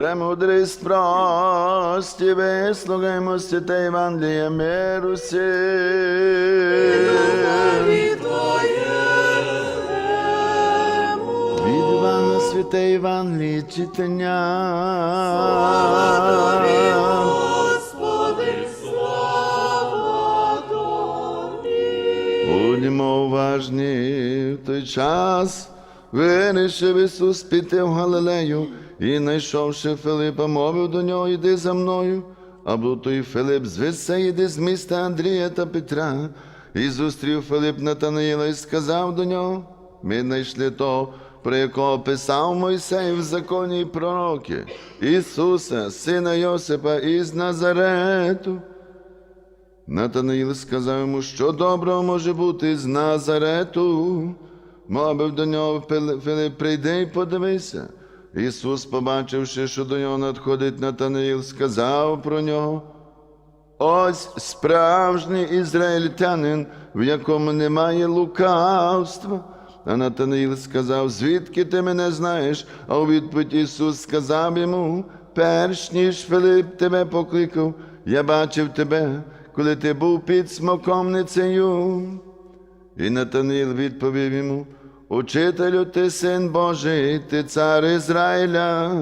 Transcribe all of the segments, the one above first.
Премудрість прості, вислухаймо святе Євангеліє миру сі. Від Івана святе Євангеліє читання. Будьмо уважні в той час. Вирішив Ісус піти в Галилею і, знайшовши Филипа, мовив до нього, іди за мною. А був той Филип звідси йди з міста Андрія та Петра. І зустрів Филип Натанаїла і сказав до нього: Ми знайшли того, про якого писав Мойсей в законі і пророки, Ісуса, сина Йосипа із Назарету. Натанаїл сказав йому, що доброго може бути з Назарету. Мовив до нього Филип, прийди і подивися. Ісус, побачивши, що до нього надходить Натанаїл, сказав про нього. Ось справжній ізраїльтянин, в якому немає лукавства. А Натанаїл сказав, звідки ти мене знаєш? А у відповідь Ісус сказав йому, перш ніж Филип тебе покликав, я бачив тебе, коли ти був під смоковницею. І Натаніл відповів йому: Учителю, ти син Божий, ти цар Ізраїля.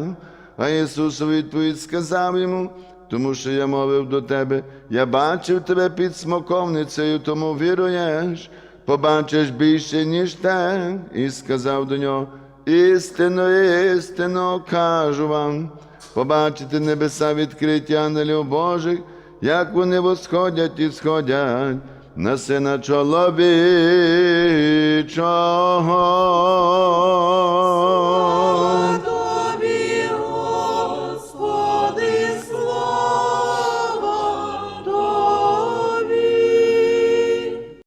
А Ісус у відповідь сказав йому, тому що я мовив до тебе, я бачив тебе під смоковницею, тому віруєш, побачиш більше, ніж те, і сказав до нього, істинно, істинно кажу вам, побачите небеса відкриті ангелів Божих, як вони восходять і сходять Ne sene çalabi çaha